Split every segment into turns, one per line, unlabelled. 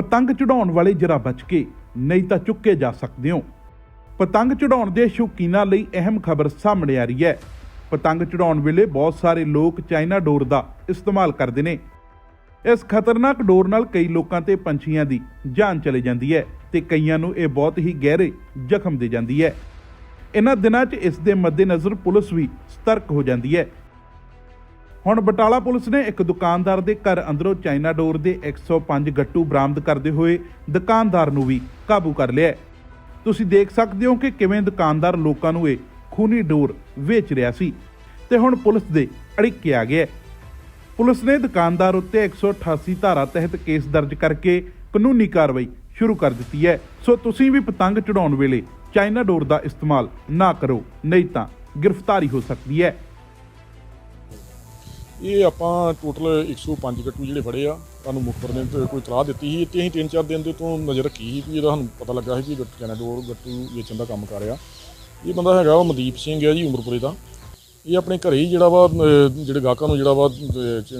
ਪਤੰਗ ਚੜਾਉਣ ਵਾਲੇ ਜਰਾ ਬਚ ਕੇ, ਨਹੀਂ ਤਾਂ ਚੁੱਕੇ ਜਾ ਸਕਦੇ ਹੋ ਪਤੰਗ ਚੜਾਉਣ ਦੇ ਸ਼ੌਕੀਨਾਂ ਲਈ ਅਹਿਮ ਖਬਰ ਸਾਹਮਣੇ ਆ ਰਹੀ ਹੈ। ਪਤੰਗ ਚੜਾਉਣ ਵੇਲੇ ਬਹੁਤ ਸਾਰੇ ਲੋਕ ਚਾਈਨਾ ਡੋਰ ਦਾ ਇਸਤੇਮਾਲ ਕਰਦੇ ਨੇ। ਇਸ ਖਤਰਨਾਕ ਡੋਰ ਨਾਲ ਕਈ ਲੋਕਾਂ ਤੇ ਪੰਛੀਆਂ ਦੀ ਜਾਨ ਚਲੀ ਜਾਂਦੀ ਹੈ ਤੇ ਕਈਆਂ ਨੂੰ ਇਹ ਬਹੁਤ ਹੀ ਗਹਿਰੇ ਜ਼ਖਮ ਦੇ ਜਾਂਦੀ ਹੈ। ਇਹਨਾਂ ਦਿਨਾਂ 'ਚ ਇਸ ਦੇ ਮੱਦੇਨਜ਼ਰ ਪੁਲਿਸ ਵੀ ਸਤਰਕ ਹੋ ਜਾਂਦੀ ਹੈ। ਹੁਣ ਬਟਾਲਾ ਪੁਲਿਸ ਨੇ ਇੱਕ ਦੁਕਾਨਦਾਰ ਦੇ ਘਰ ਅੰਦਰੋਂ ਚਾਈਨਾ ਡੋਰ ਦੇ 105 ਗੱਟੂ ਬਰਾਮਦ ਕਰਦੇ ਹੋਏ ਦੁਕਾਨਦਾਰ ਨੂੰ ਵੀ ਕਾਬੂ ਕਰ ਲਿਆ ਤੁਸੀਂ ਦੇਖ ਸਕਦੇ ਹੋ ਕਿ ਕਿਵੇਂ ਦੁਕਾਨਦਾਰ ਲੋਕਾਂ ਨੂੰ ਇਹ ਖੂਨੀ ਡੋਰ ਵੇਚ ਰਿਹਾ ਸੀ ਤੇ ਹੁਣ ਪੁਲਿਸ ਦੇ ਅੜਿੱਕੇ ਆ ਗਿਆ ਪੁਲਿਸ ਨੇ ਦੁਕਾਨਦਾਰ ਉੱਤੇ 188 ਧਾਰਾ ਤਹਿਤ ਕੇਸ ਦਰਜ ਕਰਕੇ ਕਾਨੂੰਨੀ ਕਾਰਵਾਈ ਸ਼ੁਰੂ ਕਰ ਦਿੱਤੀ ਹੈ। ਸੋ ਤੁਸੀਂ ਵੀ ਪਤੰਗ ਚੜਾਉਣ ਵੇਲੇ ਚਾਈਨਾ ਡੋਰ ਦਾ ਇਸਤੇਮਾਲ ਨਾ ਕਰੋ, ਨਹੀਂ ਤਾਂ ਗ੍ਰਿਫਤਾਰੀ ਹੋ ਸਕਦੀ ਹੈ।
ਇਹ ਆਪਾਂ ਟੋਟਲ 105 ਗੱਟੂ ਜਿਹੜੇ ਫੜੇ ਆ, ਤੁਹਾਨੂੰ ਮੁਖਬਰ ਨੇ ਕੋਈ ਤਲਾਹ ਦਿੱਤੀ ਸੀ ਤੇ ਅਸੀਂ ਤਿੰਨ ਚਾਰ ਦਿਨ ਦੇ ਤੋਂ ਨਜ਼ਰ ਰੱਖੀ ਸੀ ਵੀ ਇਹਦਾ ਸਾਨੂੰ ਪਤਾ ਲੱਗਾ ਸੀ ਕਿ ਗੱਟੂ ਕੈਨਾਡੋਰ ਗੱਟੂ ਵੇਚਣ ਦਾ ਕੰਮ ਕਰ ਰਿਹਾ। ਇਹ ਬੰਦਾ ਹੈਗਾ ਵਾ ਮਨਦੀਪ ਸਿੰਘ ਹੈ ਜੀ ਉਮਰਪੁਰੇ ਦਾ। ਇਹ ਆਪਣੇ ਘਰੇ ਹੀ ਜਿਹੜਾ ਵਾ ਜਿਹੜੇ ਗਾਹਕਾਂ ਨੂੰ ਜਿਹੜਾ ਵਾ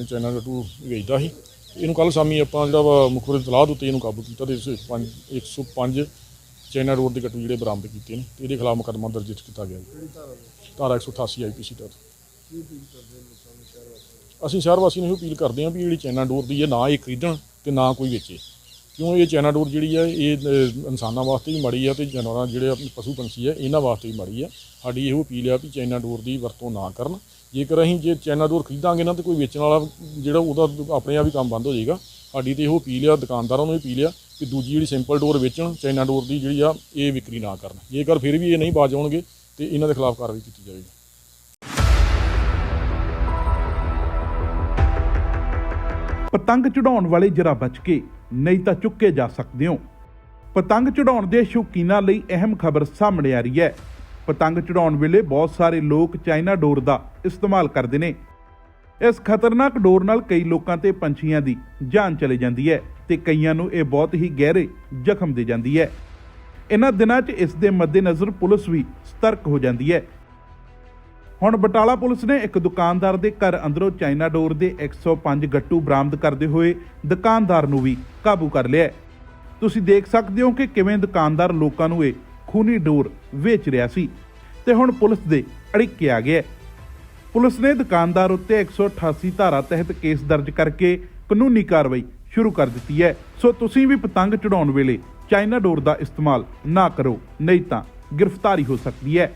ਚਾਈਨਾ ਗੱਟੂ ਵੇਚਦਾ ਸੀ। ਇਹਨੂੰ ਕੱਲ ਸ਼ਾਮੀ ਆਪਾਂ ਜਿਹੜਾ ਵਾ ਮੁਖਬਰ ਦੀ ਤਲਾਹ ਦੇ ਉੱਤੇ ਇਹਨੂੰ ਕਾਬੂ ਕੀਤਾ ਤੇ 105 105 ਚਾਈਨਾ ਡੋਰ ਦੇ ਗੱਟੂ ਜਿਹੜੇ ਬਰਾਮਦ ਕੀਤੇ ਨੇ ਤੇ ਇਹਦੇ ਖਿਲਾਫ ਮੁਕੱਦਮਾ ਦਰਜ ਕੀਤਾ ਗਿਆ ਜੀ। ਧਾਰਾ 188 ਆਈਪੀਸੀ ਤਹਿਤ। ਅਸੀਂ ਸ਼ਹਿਰ ਵਾਸੀਆਂ ਨੂੰ ਇਹੋ ਅਪੀਲ ਕਰਦੇ ਹਾਂ ਵੀ ਜਿਹੜੀ ਚਾਈਨਾ ਡੋਰ ਦੀ ਹੈ, ਨਾ ਇਹ ਖਰੀਦਣ ਤੇ ਨਾ ਕੋਈ ਵੇਚੇ। ਕਿਉਂ ਇਹ ਚਾਈਨਾ ਡੋਰ ਜਿਹੜੀ ਹੈ, ਇਹ ਇਨਸਾਨਾਂ ਵਾਸਤੇ ਵੀ ਮਾੜੀ ਆ ਤੇ ਜਾਨਵਰਾਂ ਜਿਹੜੇ ਪਸ਼ੂ ਪੰਛੀ ਹੈ, ਇਹਨਾਂ ਵਾਸਤੇ ਵੀ ਮਾੜੀ ਆ ਸਾਡੀ ਇਹੋ ਅਪੀਲ ਆ ਵੀ ਚਾਈਨਾ ਡੋਰ ਦੀ ਵਰਤੋਂ ਨਾ ਕਰਨ। ਜੇਕਰ ਅਸੀਂ ਜੇ ਚੈਨਾ ਡੋਰ ਖਰੀਦਾਂਗੇ ਨਾ ਤੇ ਕੋਈ ਵੇਚਣ ਵਾਲਾ ਜਿਹੜਾ ਉਹਦਾ ਆਪਣੇ ਆਪ ਹੀ ਕੰਮ ਬੰਦ ਹੋ ਜਾਏਗਾ। ਸਾਡੀ ਤੇ ਇਹੋ ਅਪੀਲ ਆ ਦੁਕਾਨਦਾਰਾਂ ਨੂੰ ਵੀ ਅਪੀਲ ਆ ਕਿ ਦੂਜੀ ਜਿਹੜੀ ਸਿੰਪਲ ਡੋਰ ਵੇਚਣ ਚਾਈਨਾ ਡੋਰ ਦੀ ਜਿਹੜੀ ਆ, ਇਹ ਵਿਕਰੀ ਨਾ ਕਰਨ। ਜੇਕਰ ਫਿਰ ਵੀ ਇਹ ਨਹੀਂ ਬਾਜ ਆਉਣਗੇ ਤੇ ਇਹਨਾਂ ਦੇ ਖਿਲਾਫ ਕਾਰਵਾਈ ਕੀਤੀ ਜਾਵੇਗੀ।
ਪਤੰਗ ਚੜਾਉਣ ਵਾਲੇ ਜਰਾ ਬਚ ਕੇ, ਨਹੀਂ ਤਾਂ ਚੁੱਕੇ ਜਾ ਸਕਦੇ ਹੋ ਪਤੰਗ ਚੜਾਉਣ ਦੇ ਸ਼ੌਕੀਨਾਂ ਲਈ ਅਹਿਮ ਖਬਰ ਸਾਹਮਣੇ ਆ ਰਹੀ ਹੈ। ਪਤੰਗ ਚੜਾਉਣ ਵੇਲੇ ਬਹੁਤ ਸਾਰੇ ਲੋਕ ਚਾਈਨਾ ਡੋਰ ਦਾ ਇਸਤੇਮਾਲ ਕਰਦੇ ਨੇ। ਇਸ ਖਤਰਨਾਕ ਡੋਰ ਨਾਲ ਕਈ ਲੋਕਾਂ ਤੇ ਪੰਛੀਆਂ ਦੀ ਜਾਨ ਚਲੇ ਜਾਂਦੀ ਹੈ ਤੇ ਕਈਆਂ ਨੂੰ ਇਹ ਬਹੁਤ ਹੀ ਗਹਿਰੇ ਜ਼ਖਮ ਦੇ ਜਾਂਦੀ ਹੈ। ਇਹਨਾਂ ਦਿਨਾਂ 'ਚ ਇਸ ਦੇ ਮੱਦੇਨਜ਼ਰ ਪੁਲਿਸ ਵੀ ਸਤਰਕ ਹੋ ਜਾਂਦੀ ਹੈ ਹੁਣ ਬਟਾਲਾ ਪੁਲਿਸ ਨੇ ਇੱਕ ਦੁਕਾਨਦਾਰ ਦੇ ਘਰ ਅੰਦਰੋਂ ਚਾਈਨਾ ਡੋਰ ਦੇ 105 ਗੱਟੂ ਬਰਾਮਦ ਕਰਦੇ ਹੋਏ ਦੁਕਾਨਦਾਰ ਨੂੰ ਵੀ ਕਾਬੂ ਕਰ ਲਿਆ ਤੁਸੀਂ ਦੇਖ ਸਕਦੇ ਹੋ ਕਿ ਕਿਵੇਂ ਦੁਕਾਨਦਾਰ ਲੋਕਾਂ ਨੂੰ ਇਹ ਖੂਨੀ ਡੋਰ ਵੇਚ ਰਿਹਾ ਸੀ ਤੇ ਹੁਣ ਪੁਲਿਸ ਦੇ ਅੜਿੱਕੇ ਆ ਗਿਆ ਪੁਲਿਸ ਨੇ ਦੁਕਾਨਦਾਰ ਉੱਤੇ 188 ਧਾਰਾ ਤਹਿਤ ਕੇਸ ਦਰਜ ਕਰਕੇ ਕਾਨੂੰਨੀ ਕਾਰਵਾਈ ਸ਼ੁਰੂ ਕਰ ਦਿੱਤੀ ਹੈ। ਸੋ ਤੁਸੀਂ ਵੀ ਪਤੰਗ ਚੜਾਉਣ ਵੇਲੇ ਚਾਈਨਾ ਡੋਰ ਦਾ ਇਸਤੇਮਾਲ ਨਾ ਕਰੋ, ਨਹੀਂ ਤਾਂ ਗ੍ਰਿਫਤਾਰੀ ਹੋ ਸਕਦੀ ਹੈ।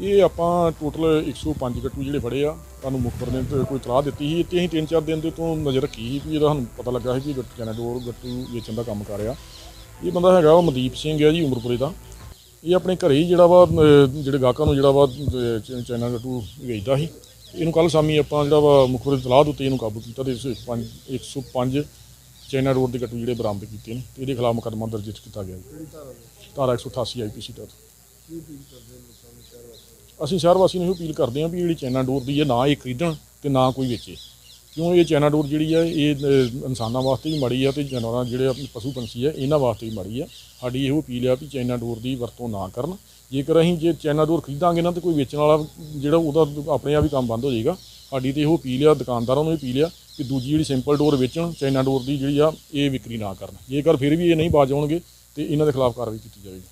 ਇਹ ਆਪਾਂ ਟੋਟਲ 105 ਗੱਟੂ ਜਿਹੜੇ ਫੜੇ ਆ, ਤੁਹਾਨੂੰ ਮੁਖਬਰ ਨੇ ਕੋਈ ਤਲਾਹ ਦਿੱਤੀ ਸੀ। ਤੇ ਅਸੀਂ ਤਿੰਨ ਚਾਰ ਦਿਨ ਦੇ ਤੋਂ ਨਜ਼ਰ ਰੱਖੀ ਸੀ ਵੀ ਇਹਦਾ ਸਾਨੂੰ ਪਤਾ ਲੱਗਾ ਸੀ ਵੀ ਗੱਟੂ ਕੈਨਾਡੋਰ ਗੱਟੂ ਵੇਚਣ ਦਾ ਕੰਮ ਕਰ ਰਿਹਾ। ਇਹ ਬੰਦਾ ਹੈਗਾ ਵਾ ਮਨਦੀਪ ਸਿੰਘ ਹੈ ਜੀ ਉਮਰਪੁਰੇ ਦਾ। ਇਹ ਆਪਣੇ ਘਰੇ ਹੀ ਜਿਹੜਾ ਵਾ ਜਿਹੜੇ ਗਾਹਕਾਂ ਨੂੰ ਜਿਹੜਾ ਵਾ ਚਾਈਨਾ ਗੱਟੂ ਵੇਚਦਾ ਸੀ। ਇਹਨੂੰ ਕੱਲ ਸ਼ਾਮੀ ਆਪਾਂ ਜਿਹੜਾ ਵਾ ਮੁਖਬਰ ਦੀ ਤਲਾਹ ਦੇ ਉੱਤੇ ਇਹਨੂੰ ਕਾਬੂ ਕੀਤਾ ਤੇ 105 105 ਚਾਈਨਾ ਡੋਰ ਦੇ ਗੱਟੂ ਜਿਹੜੇ ਬਰਾਮਦ ਕੀਤੇ ਨੇ। ਤੇ ਇਹਦੇ ਖਿਲਾਫ ਮੁਕੱਦਮਾ ਦਰਜ ਕੀਤਾ ਗਿਆ ਜੀ। ਧਾਰਾ 188 ਆਈਪੀਸੀ ਤਹਿਤ। ਅਸੀਂ ਸ਼ਹਿਰ ਵਾਸੀ ਨੂੰ ਇਹੋ ਅਪੀਲ ਕਰਦੇ ਹਾਂ ਵੀ ਜਿਹੜੀ ਚਾਈਨਾ ਡੋਰ ਦੀ ਹੈ ਨਾ ਇਹ ਖਰੀਦਣ ਤੇ ਨਾ ਕੋਈ ਵੇਚੇ। ਕਿਉਂ ਇਹ ਚਾਈਨਾ ਡੋਰ ਜਿਹੜੀ ਹੈ ਇਹ ਇਨਸਾਨਾਂ ਵਾਸਤੇ ਵੀ ਮਾੜੀ ਆ ਤੇ ਜਾਨਵਰਾਂ ਜਿਹੜੇ ਪਸ਼ੂ ਪੰਛੀ ਹੈ ਇਹਨਾਂ ਵਾਸਤੇ ਵੀ ਮਾੜੀ ਆ। ਸਾਡੀ ਇਹੋ ਅਪੀਲ ਆ ਵੀ ਚਾਈਨਾ ਡੋਰ ਦੀ ਵਰਤੋਂ ਨਾ ਕਰਨ। ਜੇਕਰ ਅਸੀਂ ਜੇ ਚਾਈਨਾ ਡੋਰ ਖਰੀਦਾਂਗੇ ਨਾ ਤੇ ਕੋਈ ਵੇਚਣ ਵਾਲਾ ਜਿਹੜਾ ਉਹਦਾ ਆਪਣੇ ਆਪ ਹੀ ਕੰਮ ਬੰਦ ਹੋ ਜਾਏਗਾ। ਸਾਡੀ ਤੇ ਇਹੋ ਅਪੀਲ ਆ, ਦੁਕਾਨਦਾਰਾਂ ਨੂੰ ਵੀ ਅਪੀਲ ਆ ਕਿ ਦੂਜੀ ਜਿਹੜੀ ਸਿੰਪਲ ਡੋਰ ਵੇਚਣ ਚਾਈਨਾ ਡੋਰ ਦੀ ਜਿਹੜੀ ਆ, ਇਹ ਵਿਕਰੀ ਨਾ ਕਰਨ। ਜੇਕਰ ਫਿਰ ਵੀ ਇਹ ਨਹੀਂ ਬਾਜ ਆਉਣਗੇ ਤੇ ਇਹਨਾਂ ਦੇ ਖਿਲਾਫ ਕਾਰਵਾਈ ਕੀਤੀ ਜਾਵੇਗੀ।